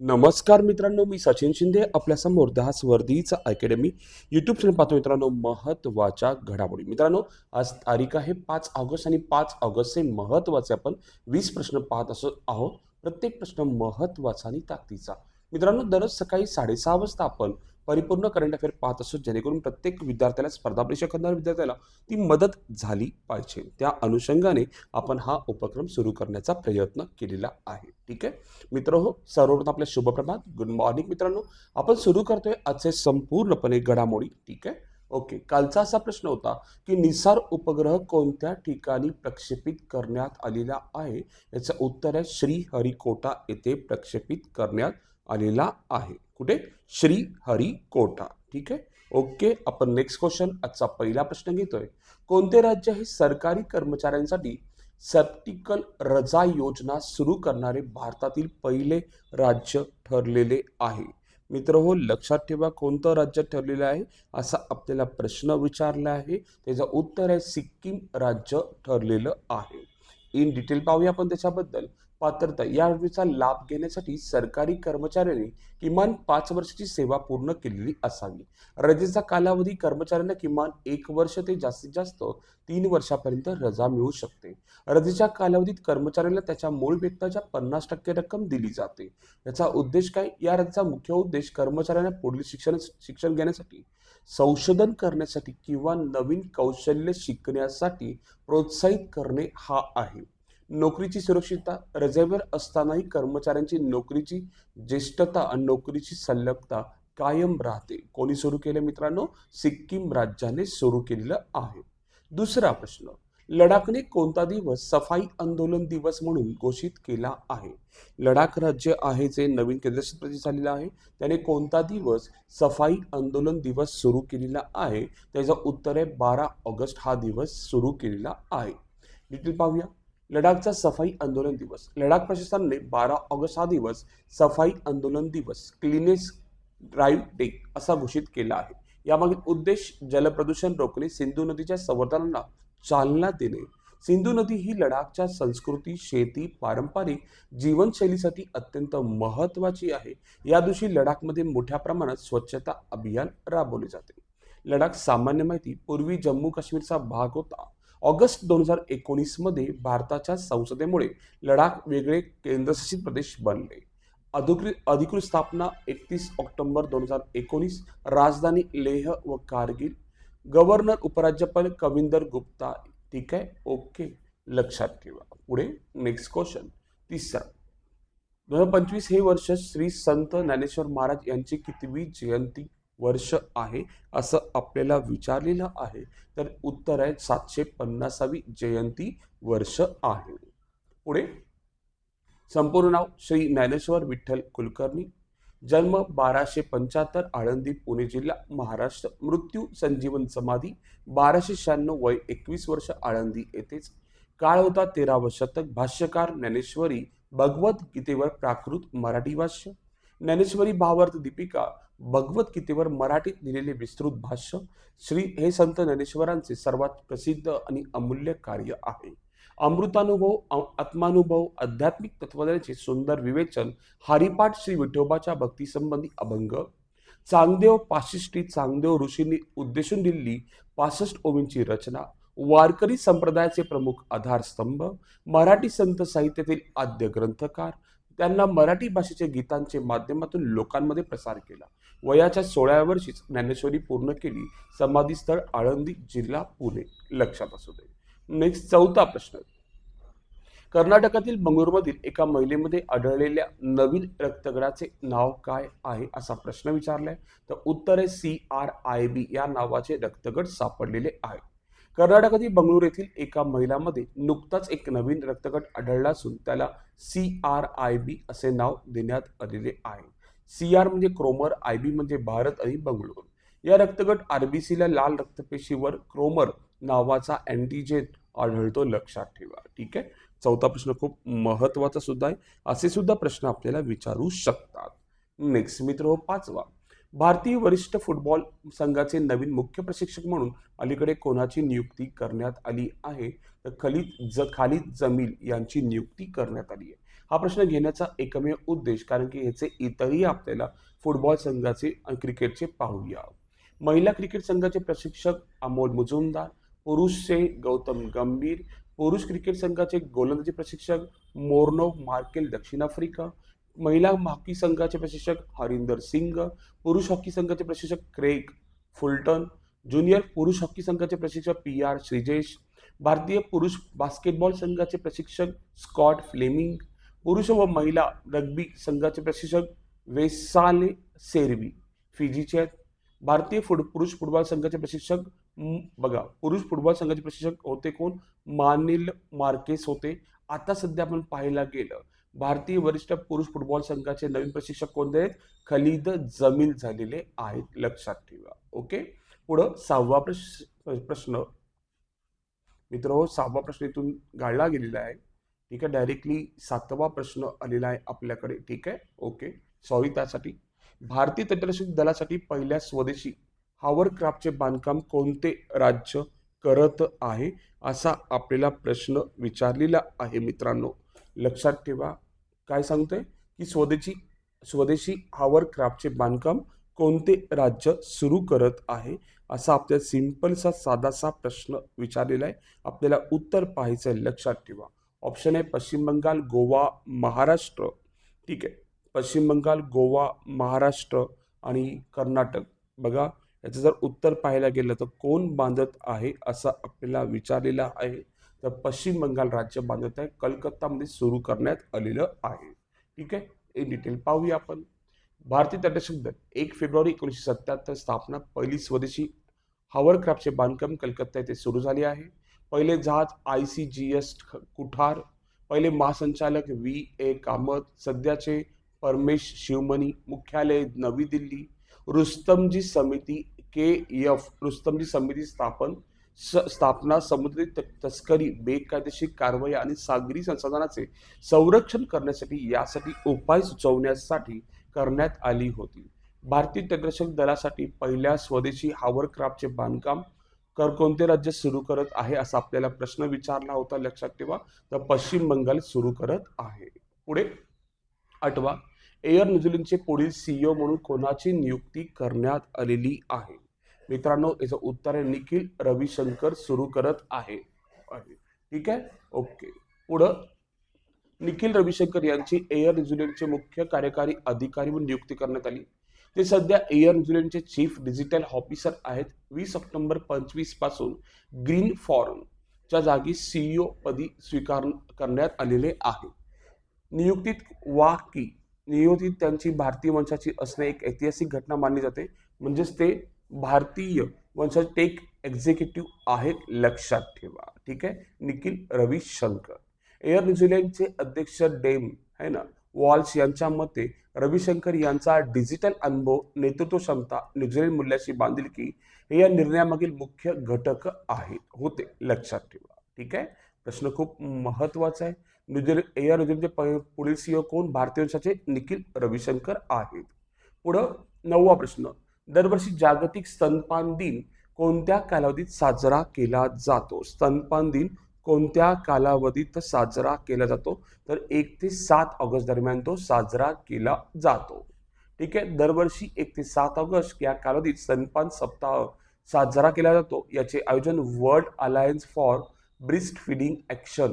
नमस्कार मित्रांनो मी सचिन शिंदे आपल्यासमोर दहास वर्दीचा अकॅडमी यूट्यूब चॅनल पाहतो मित्रांनो महत्त्वाच्या घडामोडी. मित्रांनो आज तारीख आहे पाच ऑगस्ट आणि पाच ऑगस्टचे महत्त्वाचे आपण वीस प्रश्न पाहत असत आहोत. प्रत्येक प्रश्न महत्त्वाचा आणि ताकदीचा. मित्रांनो दररोज सकाळी साडेसहा वाजता आपण परिपूर्ण करंट अफेअर पाहत असतो जेणेकरून प्रत्येक विद्यार्थ्याला स्पर्धा परीक्षा करणाऱ्या विद्यार्थ्याला ती मदत झाली पाहिजे. त्या अनुषंगाने आपण हा उपक्रम सुरू करण्याचा प्रयत्न केलेला आहे. ठीक आहे? मित्र हो सर्वप्रथम आपल्या शुभप्रभात गुड मॉर्निंग मित्रांनो. आपण सुरू करतोय आजचे संपूर्णपणे घडामोडी. ठीक आहे? ओके कालचा असा प्रश्न होता की निसार उपग्रह कोणत्या ठिकाणी प्रक्षेपित करण्यात आलेला आहे? याचं उत्तर आहे श्रीहरिकोटा येथे प्रक्षेपित करण्यात आलेला आहे. कुठे? श्रीहरिकोटा ठीक आहे? ओके आपण नेक्स्ट क्वेश्चन आजचा पहिला प्रश्न घेतोय. कोणते राज्य हे सरकारी कर्मचाऱ्यांसाठी सप्टिकल रजा योजना सुरू करणारे भारतातील पहिले राज्य ठरलेले आहे? मित्र हो लक्षात ठेवा कोणतं राज्य ठरलेलं आहे? असा आपल्याला प्रश्न विचारला आहे. त्याचं उत्तर आहे सिक्कीम राज्य ठरलेलं आहे. इन डिटेल पाहूया आपण त्याच्याबद्दल. पात्रता या योजनेचा लाभ घेण्यासाठी सरकारी कर्मचाऱ्यांनी किमान पाच वर्षाची सेवा पूर्ण केलेली असावी. रजेचा कालावधी कर्मचाऱ्यांना किमान एक वर्ष ते जास्तीत जास्त तीन वर्षापर्यंत रजा मिळू शकते. रजेच्या कालावधीत कर्मचाऱ्याला त्याच्या मूळ वेतनाच्या पन्नास टक्के रक्कम दिली जाते. याचा उद्देश काय? या रजेचा मुख्य उद्देश कर्मचाऱ्यांना पुढील शिक्षण शिक्षण घेण्यासाठी संशोधन करण्यासाठी किंवा नवीन कौशल्य शिकण्यासाठी प्रोत्साहित करणे हा आहे. नोकरीची सुरक्षितता रजेवर असतानाही कर्मचाऱ्यांची नोकरीची ज्येष्ठता आणि नोकरीची संलग्नता कायम राहते. कोणी सुरू केले मित्रांनो? सिक्कीम राज्याने सुरू केलेलं आहे. दुसरा प्रश्न लडाखने कोणता दिवस सफाई आंदोलन दिवस म्हणून घोषित केला आहे? लडाख राज्य आहे जे नवीन केंद्रशासित प्रदेश झालेलं आहे. त्याने कोणता दिवस सफाई आंदोलन दिवस सुरू केलेला आहे? त्याचं उत्तर आहे बारा ऑगस्ट हा दिवस सुरू केलेला आहे. डिटेल पाहूया. लडाखचा सफाई आंदोलन दिवस. लडाख प्रशासनाने बारा ऑगस्ट हा दिवस सफाई आंदोलन दिवस क्लिनेस ड्राईव्ह डे असा घोषित केला आहे. यामागील उद्देश जलप्रदूषण रोखणे सिंधू नदीच्या संवर्धनाला चालना देणे. सिंधू नदी ही लडाखच्या संस्कृती शेती पारंपरिक जीवनशैलीसाठी अत्यंत महत्त्वाची आहे. या दिवशी लडाखमध्ये मोठ्या प्रमाणात स्वच्छता अभियान राबवले जाते. लडाख सामान्य माहिती पूर्वी जम्मू काश्मीरचा भाग होता. ऑगस्ट दोन हजार एकोणीसमध्ये भारताच्या संसदेमुळे लडाख वेगळे केंद्रशासित प्रदेश बनले. अधिकृत अधिकृत स्थापना एकतीस ऑक्टोबर दोन हजार एकोणीस राजधानी लेह व कारगिल. गव्हर्नर उपराज्यपाल कविंदर गुप्ता ठीक आहे? ओके. लक्षात ठेवा. पुढे नेक्स्ट क्वेश्चन तिसरा. दोन हजार पंचवीस हे वर्ष श्री संत ज्ञानेश्वर महाराज यांची कितवी जयंती? वर्ष आहे असं आपल्याला विचारलेलं आहे. तर उत्तर आहे सातशे पन्नासावी जयंती वर्ष आहे. पुढे. संपूर्ण नाव श्री ज्ञानेश्वर विठ्ठल कुलकर्णी. जन्म बाराशे पंच्याहत्तर आळंदी पुणे जिल्हा महाराष्ट्र. मृत्यू संजीवन समाधी बाराशे शहाण्णव वय एकवीस वर्ष आळंदी येथेच. काळ होता तेरावं शतक. भाष्यकार ज्ञानेश्वरी भगवद्गीतेवर प्राकृत मराठी भाष्य. ज्ञानेश्वरी भावार्थ दीपिका भगवद्गीतेवर मराठीत लिहिलेले विस्तृत भाष्य श्री हे संत ज्ञानेश्वरांचे सर्वात प्रसिद्ध आणि अमूल्य कार्य आहे. अमृतानुभव आत्मानुभव आध्यात्मिक तत्वज्ञानाचे सुंदर विवेचन हरिपाठ श्री विठोबाच्या भक्तीसंबंधी अभंग चांगदेव पाशिष्टी चांगदेव ऋषींनी उद्देशून दिलेली पासष्ट ओवींची रचना वारकरी संप्रदायाचे प्रमुख आधारस्तंभ मराठी संत साहित्यातील आद्य ग्रंथकार त्यांना मराठी भाषेचे गीतांचे माध्यमातून लोकांमध्ये प्रसार केला. वयाच्या सोळाव्या वर्षीच ज्ञानेश्वरी पूर्ण केली. समाधीस्थळ आळंदी जिल्हा पुणे. लक्षात असू दे. नेक्स्ट चौथा प्रश्न. कर्नाटकातील बंगळुरूमधील एका महिलेमध्ये आढळलेल्या नवीन रक्तगडाचे नाव काय आहे असा प्रश्न विचारलाय. तर उत्तर आहे सी आर आय बी या नावाचे रक्तगट सापडलेले आहे. कर्नाटकातील बंगळुरू येथील एका महिलामध्ये नुकताच एक नवीन रक्तगट आढळला असून त्याला सी आर आय बी असे नाव देण्यात आलेले आहे. सी आर म्हणजे क्रोमर आय बी म्हणजे भारत आणि बंगळुरू. या रक्तगट आरबीसीला लाल रक्तपेशीवर क्रोमर नावाचा अँटीजेन आढळतो लक्षात ठेवा. ठीक आहे? चौथा प्रश्न खूप महत्त्वाचा सुद्धा आहे. असे सुद्धा प्रश्न आपल्याला विचारू शकतात. नेक्स्ट मित्र हो पाचवा. भारतीय वरिष्ठ फुटबॉल संघाचे नवीन मुख्य प्रशिक्षक म्हणून अलीकडे कोणाची नियुक्ती करण्यात आली आहे? तर खलीद ज खालिद जमील यांची नियुक्ती करण्यात आली आहे. हा प्रश्न घेण्याचा एकमेव उद्देश कारण की ह्याचे इतरही आपल्याला फुटबॉल संघाचे आणि क्रिकेटचे पाहूया. महिला क्रिकेट संघाचे प्रशिक्षक अमोल मुजुमदार पुरुषचे गौतम गंभीर पुरुष क्रिकेट संघाचे गोलंदाजी प्रशिक्षक मोर्नो मार्केल दक्षिण आफ्रिका महिला हॉकी संघाचे प्रशिक्षक हरिंदर सिंग पुरुष हॉकी संघाचे प्रशिक्षक क्रेग फुलटन ज्युनियर पुरुष हॉकी संघाचे प्रशिक्षक पी आर श्रीजेश भारतीय पुरुष बास्केटबॉल संघाचे प्रशिक्षक स्कॉट फ्लेमिंग पुरुष व महिला रग्बी संघाचे प्रशिक्षक वेसाले सेरवी फिजीचे आहेत भारतीय फुट पुरुष फुटबॉल संघाचे प्रशिक्षक बघा पुरुष फुटबॉल संघाचे प्रशिक्षक होते कोण? मानिल मार्केस होते. आता सध्या आपण पाहायला गेलं भारतीय वरिष्ठ पुरुष फुटबॉल संघाचे नवीन प्रशिक्षक कोणते आहेत? खलीद जमील झालेले आहेत लक्षात ठेवा. ओके? पुढं सहावा प्रश प्रश्न. मित्र सहावा प्रश्न इथून गाळला गेलेला आहे. ठीक आहे? डायरेक्टली सातवा प्रश्न आलेला आहे आपल्याकडे. ठीक आहे? ओके सॉरी त्यासाठी. भारतीय तटरक्षक दलासाठी पहिल्या स्वदेशी हावरक्राफ्टचे बांधकाम कोणते राज्य करत आहे असा आपल्याला प्रश्न विचारलेला आहे मित्रांनो. लक्षात ठेवा. काय सांगतोय? की स्वदेशी स्वदेशी हावरक्राफ्टचे बांधकाम कोणते राज्य सुरू करत आहे असा आपल्या सिंपलसा साधासा प्रश्न विचारलेला आहे. आपल्याला उत्तर पाहायचं आहे लक्षात ठेवा. ऑप्शन आहे पश्चिम बंगाल गोवा महाराष्ट्र. ठीक आहे. पश्चिम बंगाल गोवा महाराष्ट्र आणि कर्नाटक. बघा याचं जर उत्तर पाहायला गेलं तर कोण बांधत आहे असं आपल्याला विचारलेलं आहे. तर पश्चिम बंगाल राज्य बांधत आहे. कलकत्तामध्ये सुरू करण्यात आलेलं आहे. ठीक आहे? इन डिटेल पाहूया आपण. भारतीय तटरक्षक दल एक फेब्रुवारी एकोणीसशे सत्याहत्तर स्थापना पहिली स्वदेशी हावरक्राफ्टचे बांधकाम कलकत्ता येथे सुरू झाले आहे. पहिले जहाज I C G S Kuthar पहिले महासंचालक व्ही ए कामत सध्याचे परमेश शिवमणी मुख्यालय नवी दिल्ली रुस्तमजी समिती के एफ रुस्तमजी समिती स्थापन स स्थापना समुद्री त- तस्करी बेकायदेशीर कारवाई आणि सागरी संसाधनाचे संरक्षण करण्यासाठी यासाठी उपाय सुचवण्यासाठी करण्यात आली होती. भारतीय तटरक्षक दलासाठी पहिल्या स्वदेशी हावरक्राफ्टचे बांधकाम कर कोणते राज्य सुरू करत आहे असा आपल्याला प्रश्न विचारला होता लक्षात ठेवा. तर पश्चिम बंगाल सुरू करत आहे. पुढे आठवा. एअर न्यूझीलंडचे पुढील सीईओ म्हणून कोणाची नियुक्ती करण्यात आलेली आहे? मित्रांनो याचं उत्तर आहे निखिल रविशंकर सुरू करत आहे. ठीक आहे? ओके. पुढं निखिल रविशंकर यांची एअर न्यूझीलंडचे मुख्य कार्यकारी अधिकारी म्हणून नियुक्ती करण्यात आली. ते सध्या एअर न्यूझीलंडचे चीफ डिजिटल ऑफिसर आहेत. वीस ऑक्टोबर पंचवीसपासून ग्रीन फॉरमच्या जागी सीईओ पदी स्वीकार करण्यात आलेले आहे. नियुक्तीत वा की नियुक्तीत त्यांची भारतीय वंशाची असणे एक ऐतिहासिक घटना मानली जाते. म्हणजेच ते भारतीय वंशाचे टेक एक्झिक्युटिव्ह आहेत लक्षात ठेवा. ठीक आहे? निखिल रविशंकर. एअर न्यूझीलंडचे अध्यक्ष डेम है ना? वॉल्स यांच्या मते रविशंकर यांचा डिजिटल अनुभव नेतृत्व क्षमता न्यूझीलंड मूल्याशी बांधिलकी हे या निर्णयामागील मुख्य घटक आहेत होते लक्षात ठेवा. ठीक आहे? प्रश्न खूप महत्त्वाचा आहे. न्यूझीलंड एअर न्यूझीलंडचे पुढील सीओ कोण? भारतीय वंशाचे निखिल रविशंकर आहेत. पुढं नववा प्रश्न. दरवर्षी जागतिक स्तनपान दिन कोणत्या कालावधीत साजरा केला जातो? स्तनपान दिन कोणत्या कालावधीत साजरा केला जातो? तर एक ते सात ऑगस्ट दरम्यान तो साजरा केला जातो. ठीक आहे? दरवर्षी एक ते सात ऑगस्ट या कालावधीत स्तनपान सप्ताह साजरा केला जातो. याचे आयोजन world alliance for breast feeding action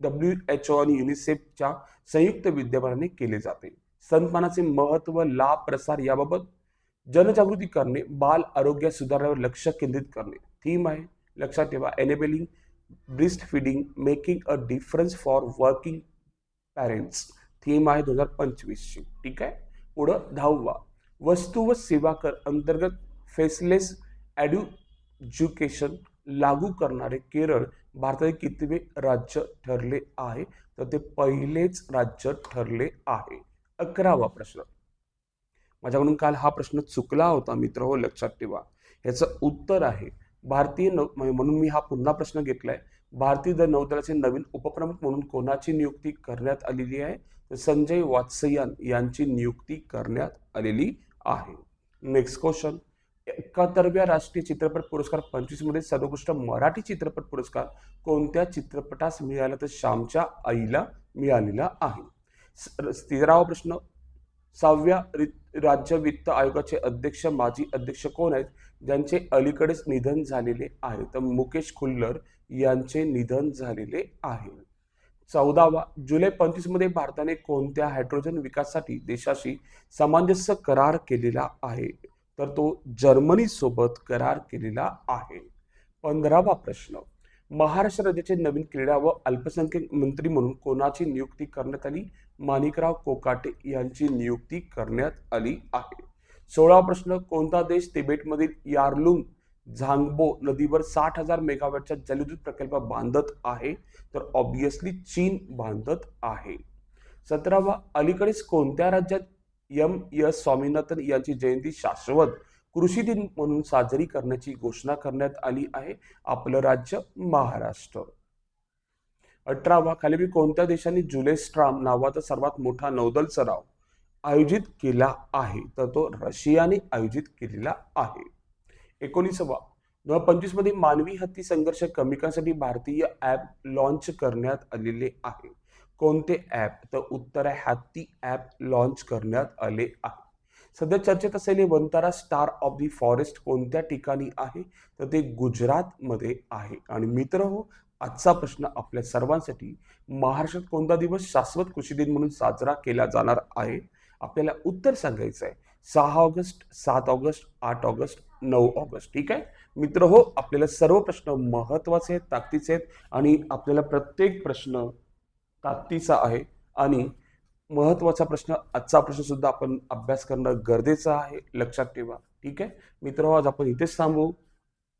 W H O आणि युनिसेफच्या संयुक्त विद्यमानाने केले जाते. स्तनपानाचे महत्त्व लाभ प्रसार याबाबत जनजागृती करणे बाल आरोग्य सुधारण्यावर लक्ष केंद्रित करणे. थीम आहे लक्षात ठेवा enabling breast feeding making a difference for working parents theme आहे दोन हजार पंचवीसची. ठीक आहे? पुढं दहावा. वस्तू व सेवा कर अंतर्गत फेसलेस ॲड्युज्युकेशन लागू करणारे केरळ भारतातील कितवे राज्य ठरले आहे? तर ते पहिलेच राज्य ठरले आहे. अकरावा प्रश्न. माझ्याकडून काल हा प्रश्न चुकला होता मित्र हो लक्षात ठेवा. ह्याचं उत्तर आहे भारतीय नौ म्हणजे म्हणून मी हा पुन्हा प्रश्न घेतलाय. भारतीय दल नौदलाचे नवीन उपप्रमुख म्हणून कोणाची नियुक्ती करण्यात आलेली आहे? तर संजय वात्सयन यांची नियुक्ती करण्यात आलेली आहे. नेक्स्ट क्वेश्चन एकाहत्तरव्या राष्ट्रीय चित्रपट पुरस्कार पंचवीसमध्ये सर्वोत्कृष्ट मराठी चित्रपट पुरस्कार कोणत्या चित्रपटास मिळाला? तर श्यामच्या आईला मिळालेला आहे. स- तेरावा प्रश्न. सहाव्या राज्य वित्त आयोगाचे अध्यक्ष माजी अध्यक्ष कोण आहेत? ज्यांचे अलीकडेच निधन झालेले आहे. तर मुकेश खुल्लर यांचे निधन झालेले आहे. चौदावा जुलै पंचवीसमध्ये भारताने कोणत्या हायड्रोजन विकासासाठी देशाशी सामंजस्य करार केलेला आहे? तर तो जर्मनीसोबत करार केलेला आहे. पंधरावा प्रश्न महाराष्ट्र राज्याचे नवीन क्रीडा व अल्पसंख्याक मंत्री म्हणून कोणाची नियुक्ती करण्यात आली? माणिकराव कोकाटे यांची नियुक्ती करण्यात आली आहे. सोळा प्रश्न कोणता देश तिबेटमधील यार्लुंग झांगबो नदीवर साठ हजार मेगावॅटचा जलविद्युत प्रकल्प बांधत आहे? तर ऑब्विसली चीन बांधत आहे. सतरावा अलीकडेच कोणत्या राज्यात एम एस स्वामीनाथन यांची जयंती शाश्वत कृषी दिन म्हणून साजरी करण्याची घोषणा करण्यात आली आहे? आपलं राज्य महाराष्ट्र. अठरावा खाली कोणत्या देशाने जुलै स्ट्राम नावाचा सर्वात मोठा नौदल सराव आयोजित केला आहे. तर तो रशियाने आयोजित केलेला आहे. एकोणीसवा. दोन हजार पंचवीसमध्ये मानवी हत्ती संघर्ष कमी करण्यासाठी भारतीय ॲप लॉन्च करण्यात आलेले आहे. कोणते ॲप? तर उत्तर आहे हत्ती ॲप लॉन्च करण्यात आले आहे. सध्या चर्चेत असलेले Vantara star of the forest कोणत्या ठिकाणी आहे? तर ते गुजरातमध्ये आहे. आणि मित्र हो आजचा प्रश्न आपल्या सर्वांसाठी महाराष्ट्रात कोणता दिवस शाश्वत कृषी दिन म्हणून साजरा केला जाणार आहे? आपल्याला उत्तर सांगायचं आहे. सहा ऑगस्ट सात ऑगस्ट आठ ऑगस्ट नऊ ऑगस्ट. ठीक आहे? मित्र हो आपल्याला सर्व प्रश्न महत्त्वाचे आहेत ताकदीचे आहेत आणि आपल्याला प्रत्येक प्रश्न ताकदीचा आहे आणि महत्त्वाचा प्रश्न आजचा प्रश्न सुद्धा आपण अभ्यास करणं गरजेचं आहे. लक्षात ठेवा. ठीक आहे? मित्र हो, आज आपण इथेच थांबू.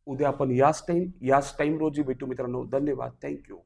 उद्या आपण याच टाईम याच टाईम रोजी भेटू मित्रांनो. धन्यवाद. थँक्यू